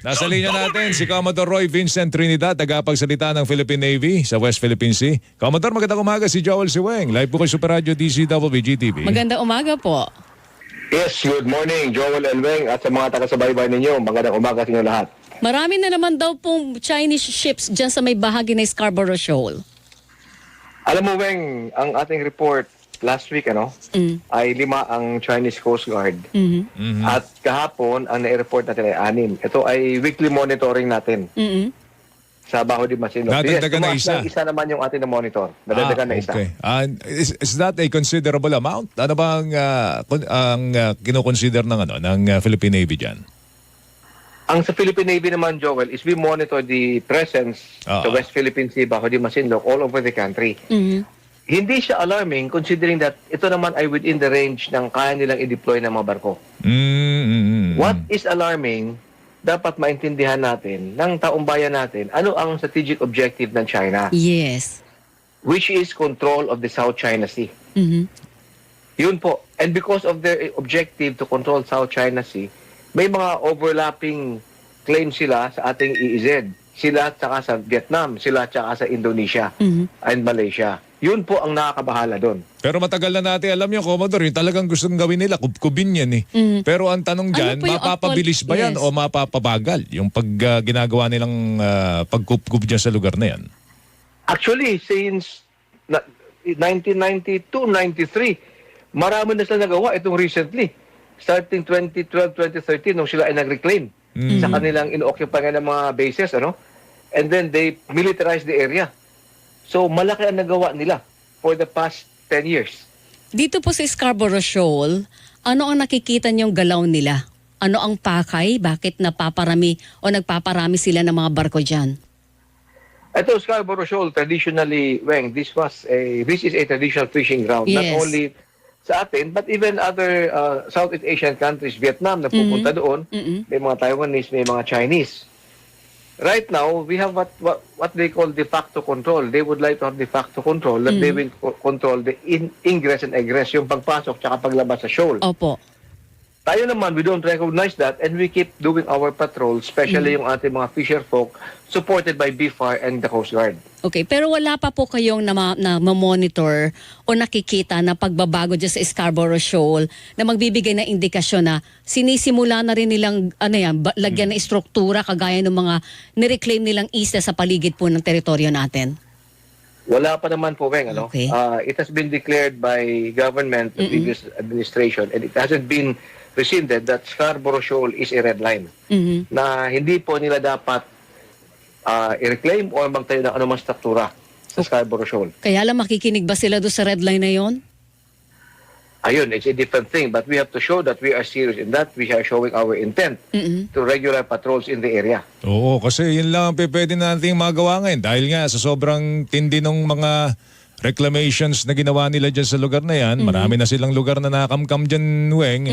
Nasa linya natin si Commodore Roy Vincent Trinidad, tagapagsalita ng Philippine Navy sa West Philippine Sea. Commodore, magandang umaga si Joel Siweng. Live po kay Super Radio DCWG TV. Magandang umaga po. Yes, good morning, Joel and Weng at sa mga taga-subaybay ninyo. Magandang umaga sa inyo lahat. Marami na naman daw pong Chinese ships dyan sa may bahagi ng Scarborough Shoal. Alam mo, Weng, ang ating report last week, ano, Mm. ay lima ang Chinese Coast Guard. Mhm. At kahapon, ang nai-report natin ay anim. Ito ay weekly monitoring natin Mhm. sa Baho de Masino. Dadagdagan na tumaas isa. na isa naman yung ating na-monitor. Dadagdagan na isa. okay. And is, is that a considerable amount? Ano ba ang, ah, kun- ang ah, kinoconsider ng, ano, ng ah, Philippine Navy dyan? Ang sa Philippine Navy naman, Joel, is we monitor the presence Ah. sa West Philippine Sea, Baho de Masinloc, all over the country. Mhm. Hindi siya alarming considering that ito naman ay within the range ng kaya nilang i-deploy ng mga barko. Mm, mm, mm, What is alarming, dapat maintindihan natin ng taumbayan natin ano ang strategic objective ng China, Yes. which is control of the South China Sea. Mhm. Yun po. And because of their objective to control South China Sea, may mga overlapping claims sila sa ating EEZ. Sila tsaka sa Vietnam, sila tsaka sa Indonesia Mhm. and Malaysia. Yun po ang nakakabahala doon. Pero matagal na natin alam yung Commodore, yung talagang gustong gawin nila, kubkubin yan eh. Mhm. Pero ang tanong Ano dyan, yung mapapabilis ba yan actual- o mapapabagal yung pag ah, ginagawa nilang uh, pagkupkub dyan sa lugar na yan? Actually, since na, 1992-93, marami na sila nagawa itong recently. Starting 2012-2013, nung sila ay nag-reclaim Mm. sa kanilang inoccupy ng mga bases, ano? And then they militarized the area. So, malaki ang nagawa nila for the past 10 years. Dito po sa Scarborough Shoal, ano ang nakikita niyong galaw nila? Ano ang pakay? Bakit napaparami o nagpaparami sila ng mga barko dyan? Ito, Scarborough Shoal, traditionally, Weng, this was a, this is a traditional fishing ground. Not Yes. only sa atin, but even other uh, Southeast Asian countries, Vietnam, na pupunta doon, Mhm. may mga Taiwanese, may mga Chinese. Right now, we have what, what what they call de facto control. They would like to have de facto control that they will co- control the in, ingress and egress, yung pagpasok tsaka paglabas sa shoal. Opo. Tayo naman, we don't recognize that and we keep doing our patrol, especially yung ating mga fisher folk, supported by BFAR and the Coast Guard. Okay, pero wala pa po kayong na, na monitor o nakikita na pagbabago dyan sa Scarborough Shoal na magbibigay ng indikasyon na sinisimula na rin nilang ano yan, lagyan ng struktura kagaya ng mga nireclaim nilang isla sa paligid po ng teritoryo natin. Wala pa naman po, Weng. Ano? Okay. Uh, it has been declared by government, the previous administration, and it hasn't been rescinded that Scarborough Shoal is a red line. Mhm. Na hindi po nila dapat uh, i-reclaim o magtayo ng anumang struktura sa Scarborough Shoal. Kaya lang makikinig ba sila doon sa red line na yon? Ayun, it's a different thing. But we have to show that we are serious in that. We are showing our intent Mhm. to regular patrols in the area. Oo, kasi yun lang ang pwede nating magawa ngayon. Dahil nga sa sobrang tindi ng mga reclamations na ginawa nila dyan sa lugar na yan, marami na silang lugar na nakamkam dyan, Weng.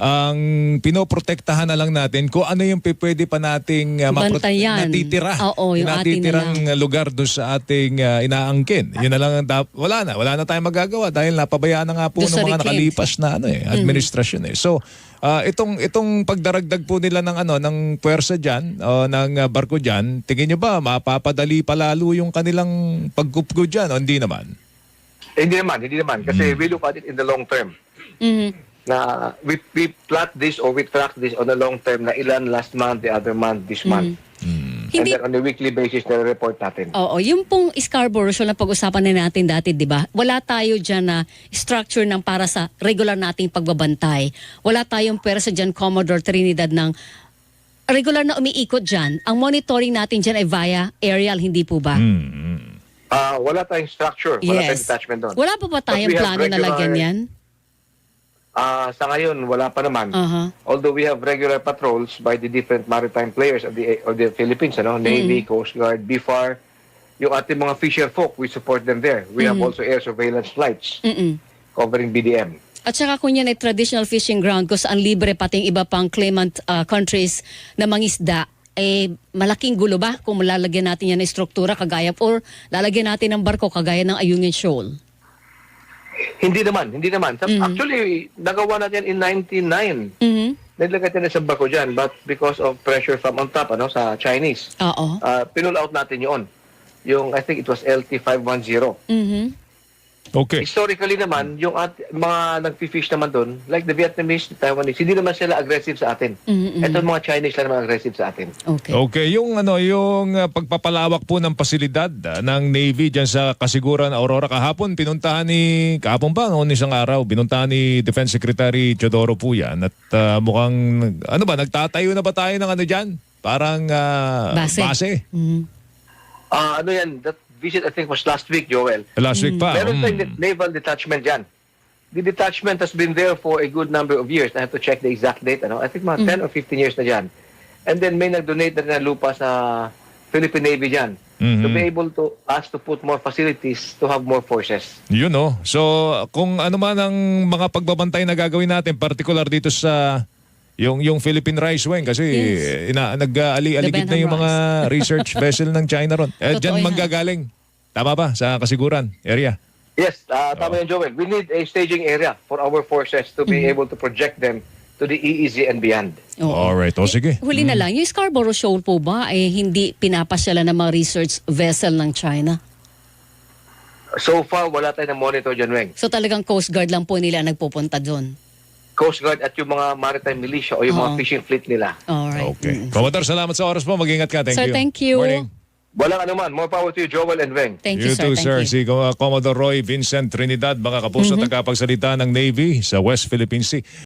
Ang pinoprotektahan na lang natin kung ano yung pwede pa nating uh, Bantayan. natitira. Oo, yung atin na natitirang lugar doon sa ating uh, inaangkin. Yun na lang ang wala na, wala na tayong magagawa dahil napabayaan na nga po Doon ng mga nakalipas na ano eh, administrasyon eh. So, ah, itong itong pagdaragdag po nila ng ano ng puwersa diyan o ng ah, barko diyan, tingin niyo ba mapapadali pa lalo yung kanilang pagkupgo diyan o hindi naman? Eh, hindi naman, hindi naman. Kasi we look at it in the long term. Mhm. na we, we plot this or we track this on a long term na ilan last month, the other month, this month. And Hindi then on a weekly basis na report natin. Oo, yung pong Scarborough Shoal na pag-usapan na natin dati, 'di ba? Wala tayo diyan na structure ng para sa regular nating pagbabantay. Wala tayong pwersa diyan Commodore Trinidad ng regular na umiikot diyan. Ang monitoring natin diyan ay via aerial, hindi po ba? Hmm. Ah, wala tayong structure, wala tayong Yes. detachment doon. Wala pa ba tayong plano na lagyan yan? Ah, sa ngayon wala pa naman. Aha. Although we have regular patrols by the different maritime players of the of the Philippines, ano, Navy, Coast Guard, BFAR, yung ating mga fisher folk, we support them there. We have also air surveillance flights Mm-mm. covering BDM. At saka kung yan ay traditional fishing ground kung saan libre pating iba pang claimant uh, countries na mangisda, eh malaking gulo ba kung lalagyan natin yan ng struktura kagaya or lalagyan natin ng barko kagaya ng Ayungin Shoal? Hindi naman, hindi naman. Mhm. Actually, nagawa natin in 99. Mhm. Nilagay natin sa bako dyan, but because of pressure from on top, ano, sa Chinese, Oo. uh, pinull out natin yun. Yung, I think it was LT510. Mhm. Okay. Historically naman, yung at, mga nagfi-fish naman doon, like the Vietnamese, the Taiwanese, hindi naman sila aggressive sa atin. Mhm. Ito mga Chinese lang naman aggressive sa atin. Okay. Okay, yung ano, yung uh, pagpapalawak po ng pasilidad uh, ng Navy diyan sa Kasiguran Aurora kahapon pinuntahan ni kahapon ba noon isang araw pinuntahan ni Defense Secretary Teodoro po yan at uh, mukhang ano ba nagtatayo na ba tayo ng ano diyan? Parang uh, Base. Mhm. Ah, ano yan, that visit I think was last week, Joel. Last week pa. Meron mm. tayong naval detachment dyan. The detachment has been there for a good number of years. I have to check the exact date. Ano? I think mga 10 or 15 years na dyan. And then may nag-donate na rin ng lupa sa Philippine Navy dyan. To Mhm. be able to us to put more facilities to have more forces. Yun no. So kung ano man ang mga pagbabantay na gagawin natin particular dito sa yung yung Philippine Rice Wing kasi Yes. ina, nag-ali-aligid na yung Benham mga research vessel ng China ron. Eh, Totoo diyan yan. manggagaling. Tama ba sa kasiguran area? Yes, ah, tama yan, Joel. We need a staging area for our forces to be able to project them to the EEZ and beyond. Oo. Alright, o sige. Huli na lang, yung Scarborough Shoal po ba ay hindi pinapasyalan ng mga research vessel ng China? So far, wala tayong monitor dyan, Weng. So talagang Coast Guard lang po nila nagpupunta doon. Coast Guard at yung mga maritime militia o yung mga Oo. fishing fleet nila. Alright. Okay. Mm. Commodore, salamat sa oras mo. Mag-ingat ka. Thank Sir, you. thank you. Morning. Walang anuman. More power to you, Joel and Weng. Thank you, sir. too, Thank sir. you. Si uh, Commodore Roy Vincent Trinidad, mga kapuso, tagapagsalita ng Navy sa West Philippine Sea.